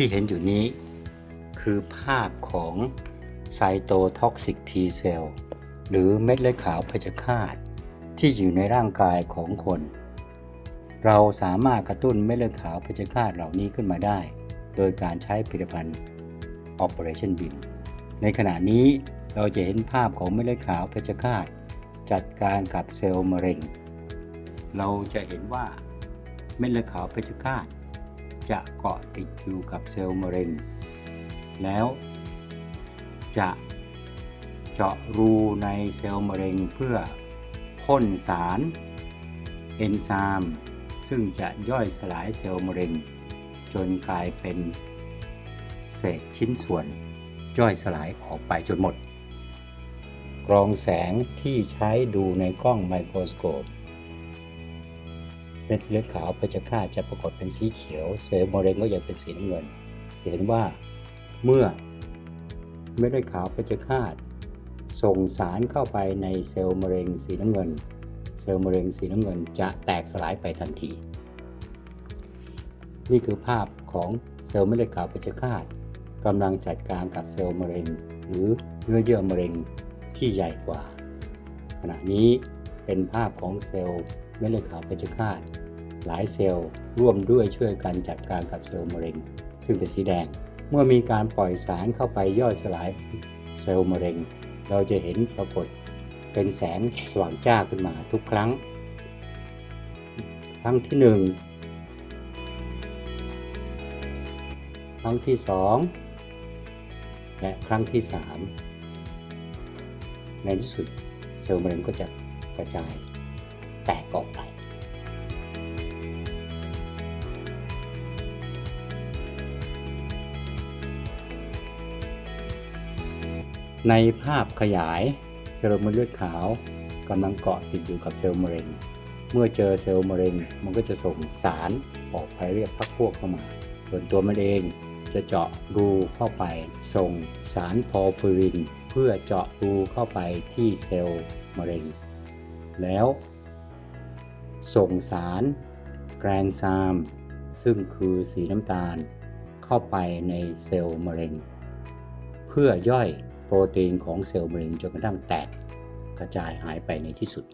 ที่เห็นอยู่นี้ คือภาพของไซโตท็อกซิกทีเซลหรือเม็ดเลือดขาวพชฌฆาตที่อยู่ในร่างกายของคน เราสามารถกระตุ้นเม็ดเลือดขาวพชฌฆาตเหล่านี้ขึ้นมาได้ โดยการใช้ผลิตภัณฑ์ Operation BIM ในขณะนี้เราจะเห็นภาพของเม็ดเลือดขาวพชฌฆาตจัดการกับเซลล์มะเร็ง เราจะเห็นว่าเม็ดเลือดขาวพชฌฆาต จะเกาะติดอยู่กับเซลล์มะเร็ง แล้วจะเจาะรูในเซลล์มะเร็งเพื่อพ่นสารเอนไซม์ซึ่งจะย่อยสลายเซลล์มะเร็ง จนกลายเป็นเศษชิ้นส่วนย่อยสลายออกไปจนหมด กรองแสงที่ใช้ดูในกล้องไมโครสโคป เม็ดเลือดขาวเพชฌฆาตจะปรากฏเป็นสีเขียวเซลล์มะเร็งก็ยังเป็นสีน้ำเงิน เห็นว่าเมื่อเม็ดเลือดขาวเพชฌฆาตส่งสารเข้าไปในเซลล์มะเร็งสีน้ำเงิน เซลล์มะเร็งสีน้ำเงินจะแตกสลายไปทันที นี่คือภาพของเซลล์เม็ดเลือดขาวเพชฌฆาตกำลังจัดการกับเซลล์มะเร็ง หรือเนื้อเยื่อมะเร็งที่ใหญ่กว่า ขณะนี้เป็นภาพของเซลล์ เม็ดเลือดขาวเพชฌฆาตหลายเซลล์ร่วมด้วยช่วยกันจัดการกับเซลล์มะเร็ง ซึ่งเป็นสีแดง เมื่อมีการปล่อยสารเข้าไปย่อยสลายเซลล์มะเร็ง เราจะเห็นปรากฏเป็นแสงสว่างจ้าขึ้นมาทุกครั้ง ครั้งที่ 1 ครั้งที่ 2 และครั้งที่ 3 ในที่สุดเซลล์มะเร็งก็จะกระจาย แตกออกไปในภาพขยายเซลล์มะเร็งขาวกำลังเกาะติดอยู่กับเซลล์มะเร็ง เมื่อเจอเซลล์มะเร็งมันก็จะส่งสารออกไปเรียกพักพวกเข้ามา ส่วนตัวมันเองจะเจาะรูเข้าไป ส่งสารพอร์ฟิริน เพื่อเจาะรูเข้าไปที่เซลล์มะเร็ง แล้ว ส่งสารแกรนซามซึ่งคือสีน้ำตาล เข้าไปในเซลล์มะเร็ง เพื่อย่อยโปรตีนของเซลล์มะเร็งจนกระทั่งแตกกระจายหายไปในที่สุด